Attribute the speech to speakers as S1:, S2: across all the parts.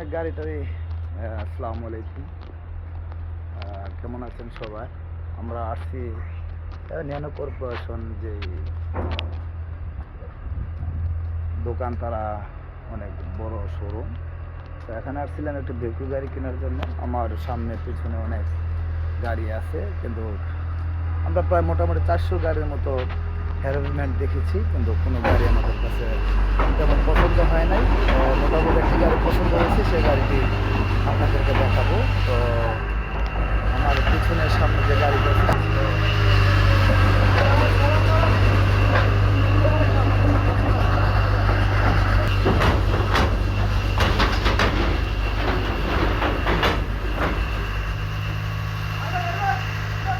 S1: অনেক গাড়ি টাড়ি আসসালামু আলাইকুম। কেমন আছেন সবাই? আমরা আসছি ন্যানো কর্পোরেশন যে দোকান তারা অনেক বড় শোরুম তো এখানে আসছিলাম একটু ভেহিকল গাড়ি কেনার জন্য। আমার সামনে পিছনে অনেক গাড়ি আছে, কিন্তু আমরা প্রায় মোটামুটি চারশো গাড়ির মতো হ্যারাসমেন্ট দেখেছি, কিন্তু কোনো গাড়ি আমাদের কাছে তেমন পছন্দ হয় নাই তো মোটামুটি একটি গাড়ি পছন্দ হয়েছে সেই গাড়িটি আপনাদেরকে দেখাবো। তো আমার পিছনের সামনে যে গাড়িটা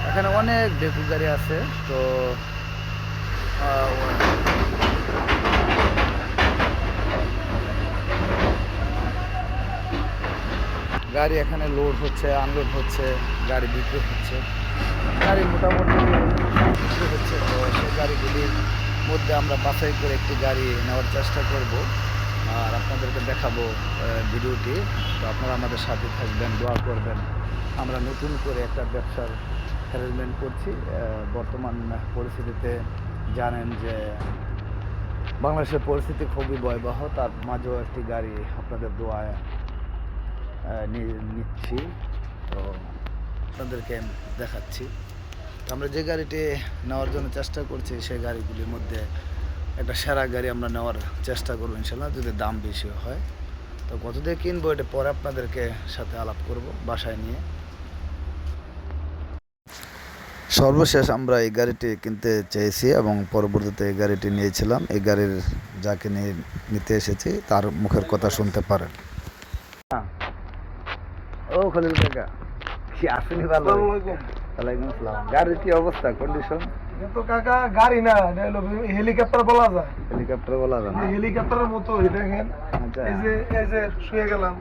S1: এখানে অনেক বেকু গাড়ি আছে, তো গাড়ি এখানে লোড হচ্ছে আনলোড হচ্ছে, গাড়ি বিক্রি হচ্ছে। গাড়ি মোটামুটি বিক্রি হচ্ছে, তো সেই গাড়িগুলির মধ্যে আমরা বাছাই করে একটি গাড়ি নেওয়ার চেষ্টা করব। আর আপনাদেরকে দেখাবো ভিডিওটি। তো আপনারা আমাদের সাথে থাকবেন, দোয়া করবেন। আমরা নতুন করে একটা ব্যবসার অ্যারেঞ্জমেন্ট করছি। বর্তমান পরিস্থিতিতে জানেন যে বাংলাদেশের পরিস্থিতি খুবই ভয়াবহ। তার মাঝেও একটি গাড়ি আপনাদের দোয়ায় নিচ্ছি। তো আপনাদেরকে দেখাচ্ছি। আমরা যে গাড়িটি নেওয়ার জন্য চেষ্টা করছি, সেই গাড়িগুলির মধ্যে একটা সেরা গাড়ি আমরা নেওয়ার চেষ্টা করব ইনশাল্লাহ, যদি দাম বেশি হয়। তো কত দিয়ে কিনবো, এটা পরে আপনাদেরকে সাথে আলাপ করব বাসায় নিয়ে। সর্বশেষ আমরা এই গাড়িটি কিনতে চেয়েছি এবং পরবর্তীতে এই গাড়িটি নিয়েছিলাম। এই গাড়ির যাকে নিয়ে নিতে এসেছি, তার মুখের কথা শুনতে পারেন। ও খলিল কাকা কি আসেনি ভালো ওয়ালাইকুম আসসালাম। গাড়ির কি অবস্থা কন্ডিশন
S2: কিন্তু কাকা গাড়ি না এটা হলো হেলিকপ্টার বলা যায়।
S1: হেলিকপ্টার বলা না।
S2: হেলিকপ্টারের মতো দেখেন
S1: আচ্ছা।
S2: এই যে এই যে শুয়ে গেলাম।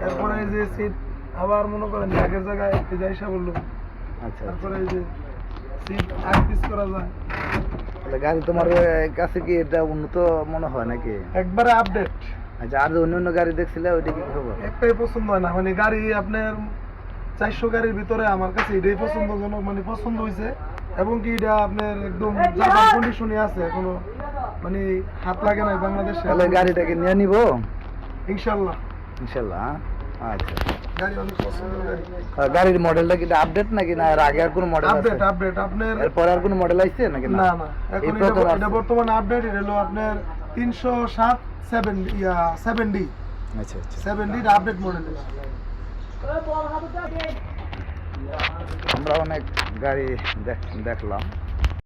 S2: তারপরে এই যে সিট আবার মনে করেন আগের জায়গায় এই যে বলল।
S1: আচ্ছা
S2: তারপরে এই যে সিট আগ পিস করা যায়।
S1: তাহলে গাড়ি তোমার কাছে কি এটা উন্নত মনে হয় নাকি?
S2: একবারে আপডেট
S1: আচ্ছা আর অন্য অন্য গাড়ি দেখছিলে ওইটা কি খবর?
S2: একটাই পছন্দ হয় না। মানে গাড়ি আপনার চারশো গাড়ির ভিতরে আমার কাছে এটাই পছন্দজনক মানে পছন্দ হয়েছে এবং কি এটা আপনার একদম জাপান কন্ডিশনে আছে এখনও। মানে হাত লাগে নাই বাংলাদেশে।
S1: তাহলে গাড়িটাকে নিয়ে নিব?
S2: ইনশাল্লাহ।
S1: ইনশাল্লাহ হ্যাঁ? আচ্ছা। গাড়ির মডেলটা কি আপডেট নাকি? না এর আগে আর কোনো মডেল
S2: আপডেট আপডেট আপনার
S1: এরপরে আর কোনো মডেল আসছে নাকি?
S2: না। না এখন এটা। বর্তমানে আপডেট এটা হলো আপনার তিনশো সাত সেভেন ইয়া সেভেন ডি
S1: আচ্ছা আচ্ছা।
S2: সেভেন ডি আপডেট মডেল
S1: আমরা অনেক গাড়ি দেখ- দেখলাম।